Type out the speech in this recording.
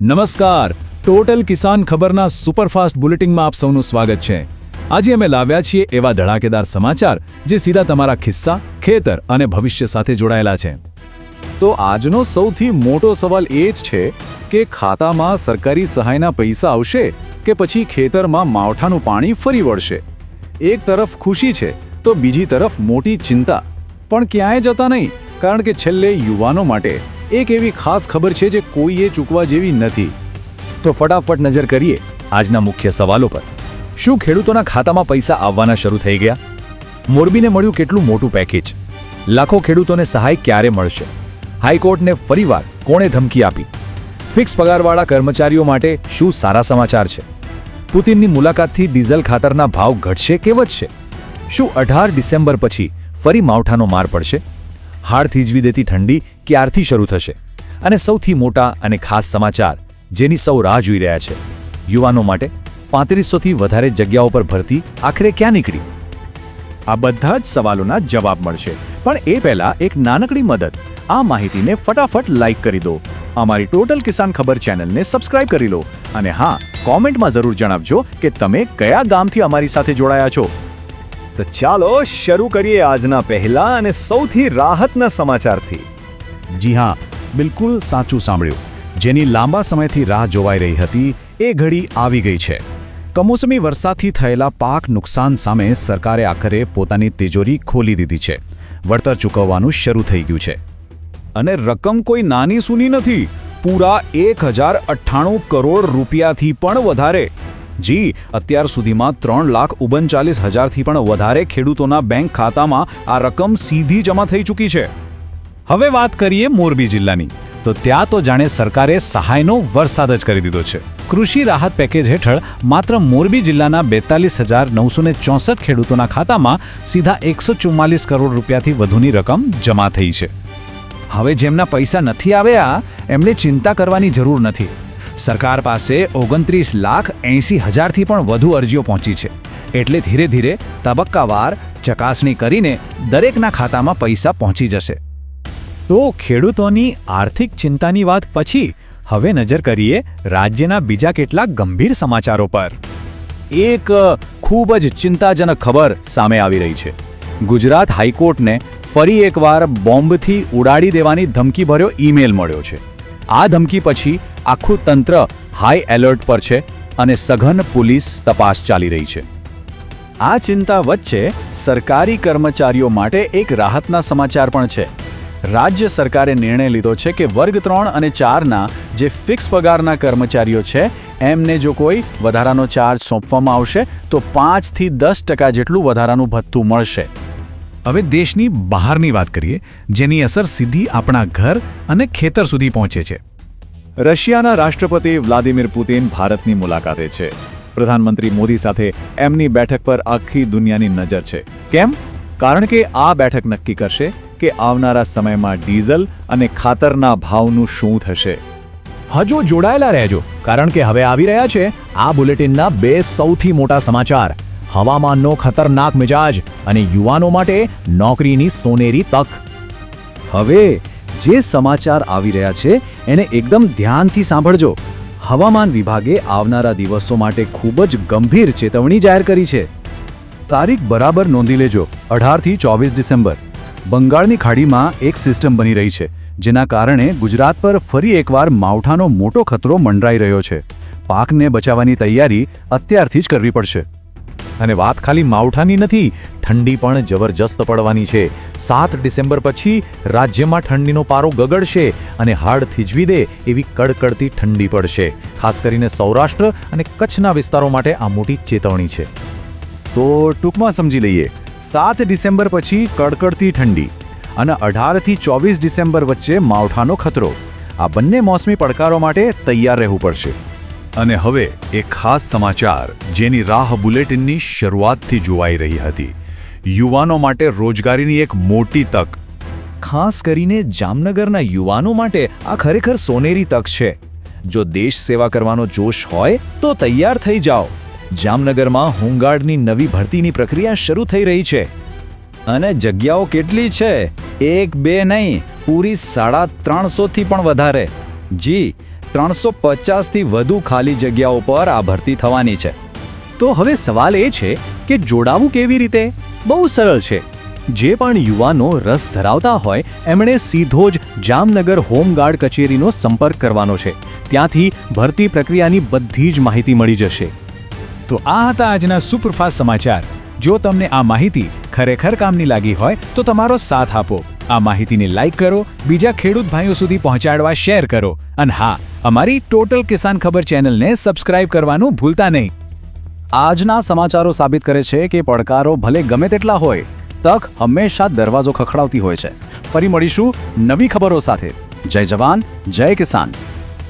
નમસ્કાર. ટોટલ કિસાન ખબરના સુપરફાસ્ટ બુલેટિનમાં આપ સૌનું સ્વાગત છે. આજે અમે લાવ્યા છીએ એવા ધડાકેદાર સમાચાર જે સીધા તમારા ખિસ્સા, ખેતર અને ભવિષ્ય સાથે જોડાયેલા છે. તો આજનો સૌથી મોટો સવાલ એ જ છે કે ખાતામાં સરકારી સહાયના પૈસા આવશે કે પછી ખેતરમાં માવઠાનું પાણી ફરી વળશે? એક તરફ ખુશી છે, તો બીજી તરફ મોટી ચિંતા. પણ ક્યાંય જતા નહીં, કારણ કે છેલ્લે યુવાનો માટે એક એવી ખાસ ખબર છે જે કોઈએ ચૂકવા જેવી નથી. તો ફટાફટ નજર કરીએ આજના મુખ્ય સવાલો પર. શું ખેડૂતોના ખાતામાં પૈસા આવવાના શરૂ થઈ ગયા? મોરબીને મળ્યું કેટલું મોટું પેકેજ લાખો ખેડૂતોને સહાય ક્યારે મળશે? હાઈકોર્ટને ફરીવાર કોણે ધમકી આપી? ફિક્સ પગારવાળા કર્મચારીઓ માટે શું સારા સમાચાર છે? પુતિનની મુલાકાતથી ડીઝલ ખાતરના ભાવ ઘટશે કે વધશે? શું અઢાર ડિસેમ્બર પછી ફરી માવઠાનો માર પડશે? હાડ થીજવી દેતી ઠંડી ક્યારથી શરૂ થશે? અને સૌથી મોટા અને ખાસ સમાચાર જેની સૌ રાહ જોઈ રહ્યા છે. યુવાનો માટે પાંત્રીસોથી વધારે જગ્યાઓ પર ભરતી આખરે ક્યાં નીકળી? આ બધા જ સવાલોના જવાબ મળશે. પણ એ પહેલા એક નાનકડી મદદ. આ માહિતીને ફટાફટ લાઈક કરી દો. અમારી ટોટલ કિસાન ખબર ચેનલને સબસ્ક્રાઇબ કરી લો. અને હા, કોમેન્ટમાં જરૂર જણાવજો કે તમે કયા ગામથી અમારી સાથે જોડાયા છો? તો ચાલો શરૂ કરીએ આજના પહેલા અને સૌથી રાહતના સમાચારથી. જી હા, બિલકુલ સાચું સાંભળ્યું. જેની લાંબા સમયથી રાહ જોવાઈ રહી હતી, એ ઘડી આવી ગઈ છે. કમોસમી વરસાદથી થયેલા પાક નુકસાન સામે સરકારે આખરે પોતાની તિજોરી ખોલી દીધી છે. વળતર ચૂકવવાનું શરૂ થઈ ગયું છે. અને રકમ કોઈ નાની સૂની નથી. પૂરા એક હજાર અઠ્ઠાણું કરોડ રૂપિયાથી પણ વધારે. જી, અત્યાર સુધીમાં ત્રણ લાખ ઓગણચાલીસ હજારથી પણ વધારે ખેડૂતોના બેંક ખાતામાં આ રકમ સીધી જમા થઈ ચૂકી છે. હવે વાત કરીએ મોરબી જિલ્લાની. તો ત્યાં તો જાણે સરકારે સહાયનો વરસાદ જ કરી દીધો છે. કૃષિ રાહત પેકેજ હેઠળ માત્ર મોરબી જિલ્લાના બેતાલીસ હજાર નવસો ને ચોસઠ ખેડૂતોના ખાતામાં સીધા એકસો ચુમ્માલીસ કરોડ રૂપિયાથી વધુની રકમ જમા થઈ છે. હવે જેમના પૈસા નથી આવ્યા, એમને ચિંતા કરવાની જરૂર નથી. સરકાર પાસે ઓગણત્રીસ લાખ એંસી હજારથી પણ વધુ અરજીઓ પહોંચી છે. એટલે ધીરે ધીરે તબક્કાવાર ચકાસણી કરીને દરેકના ખાતામાં પૈસા પહોંચી જશે. તો ખેડૂતોની આર્થિક ચિંતાની વાત પછી હવે નજર કરીએ રાજ્યના બીજા કેટલાક ગંભીર સમાચારો પર. એક ખૂબ જ ચિંતાજનક ખબર સામે આવી રહી છે. ગુજરાત હાઈકોર્ટને ફરી એકવાર બોમ્બથી ઉડાડી દેવાની ધમકી ભર્યો ઈમેલ મળ્યો છે. આ ધમકી પછી આખું તંત્ર હાઈ એલર્ટ પર છે અને સઘન પોલીસ તપાસ ચાલી રહી છે. આ ચિંતા વચ્ચે સરકારી કર્મચારીઓ માટે એક રાહતના સમાચાર પણ છે. રાજ્ય સરકારે નિર્ણય લીધો છે કે વર્ગ ત્રણ અને ચારના જે ફિક્સ પગારના કર્મચારીઓ છે, એમને જો કોઈ વધારાનો ચાર્જ સોંપવામાં આવશે, તો પાંચથી દસ ટકા જેટલું વધારાનું ભથ્થું મળશે. હવે દેશની બહારની વાત કરીએ, જેની અસર સીધી આપણા ઘર અને ખેતર સુધી પહોંચે છે. રશિયાના રાષ્ટ્રપતિ વ્લાદિમીર પુતિન ભારતની મુલાકાતે છે. પ્રધાનમંત્રી મોદી સાથે એમની બેઠક પર આખી દુનિયાની નજર છે. કેમ? કારણ કે આ બેઠક નક્કી કરશે કે આવનારા સમયમાં ડીઝલ અને ખાતરના ભાવનું શું થશે. હજુ જોડાયેલા રહેજો, કારણ કે હવે આવી રહ્યા છે આ બુલેટિનના બે સૌથી મોટા સમાચાર. હવામાનનો ખતરનાક મિજાજ અને યુવાનો માટે નોકરીની સોનેરી તક. હવે, જે સમાચાર આવી રહ્યા છે, એને એકદમ ધ્યાનથી સાંભળજો. હવામાન વિભાગે આવનારા દિવસો માટે ખૂબ જ ગંભીર ચેતવણી જાહેર કરી છે. તારીખ બરાબર નોંધી લેજો, અઢારથી ચોવીસ ડિસેમ્બર. બંગાળની ખાડીમાં એક સિસ્ટમ બની રહી છે, જેના કારણે ગુજરાત પર ફરી એકવાર માવઠાનો મોટો ખતરો મંડરાઈ રહ્યો છે. પાકને બચાવવાની તૈયારી અત્યારથી જ કરવી પડશે. અને વાત ખાલી માવઠાની નથી, ઠંડી પણ જબરજસ્ત પડવાની છે. સાત ડિસેમ્બર પછી રાજ્યમાં ઠંડીનો પારો ગગડશે અને હાડ થીજવી દે એવી કડકડતી ઠંડી પડશે. ખાસ કરીને સૌરાષ્ટ્ર અને કચ્છના વિસ્તારો માટે આ મોટી ચેતવણી છે. તો ટૂંકમાં સમજી લઈએ, સાત ડિસેમ્બર પછી કડકડતી ઠંડી અને અઢારથી ચોવીસ ડિસેમ્બર વચ્ચે માવઠાનો ખતરો. આ બંને મોસમી પડકારો માટે તૈયાર રહેવું પડશે. અને હવે એ ખાસ સમાચાર જેની રાહ બુલેટિનની શરૂઆતથી જોવાઈ રહી હતી. યુવાનો માટે રોજગારીની એક મોટી તક. ખાસ કરીને જામનગરના યુવાનો માટે આ ખરેખર સોનેરી તક છે. જો દેશ સેવા કરવાનો જોશ હોય, તો તૈયાર થઈ જાઓ. જામનગરમાં હોમગાર્ડની નવી ભરતીની પ્રક્રિયા શરૂ થઈ રહી છે. અને જગ્યાઓ કેટલી છે? એક, બે નહીં, પૂરી સાડા ત્રણસોથી પણ વધારે. જી ત્રણસો પચાસથી વધુ ખાલી જગ્યાઓ પર આ ભરતી થવાની છે. તો હવે સવાલ એ છે કે જોડાવું કેવી રીતે? બહુ સરળ છે. જે પણ યુવાનો રસ ધરાવતા હોય, એમણે સીધો જ જામનગર હોમગાર્ડ કચેરીનો સંપર્ક કરવાનો છે. ત્યાંથી ભરતી પ્રક્રિયાની બધી જ માહિતી મળી જશે. તો આ હતા આજના સુપરફાસ્ટ સમાચાર. જો તમને આ માહિતી ખરેખર કામની લાગી હોય, તો તમારો સાથ આપો. આ માહિતીને લાઈક કરો, બીજા ખેડૂત ભાઈઓ સુધી પહોંચાડવા શેર કરો. અને હા અમારી ટોટલ કિસાન ખબર ચેનલને સબસ્ક્રાઇબ કરવાનું ભૂલતા નહીં. આજના સમાચારો સાબિત કરે છે કે પડકારો ભલે ગમે તેટલા હોય, તક હંમેશા દરવાજો ખખડાવતી હોય છે. ફરી મળીશું નવી ખબરો સાથે. જય જવાન, જય કિસાન.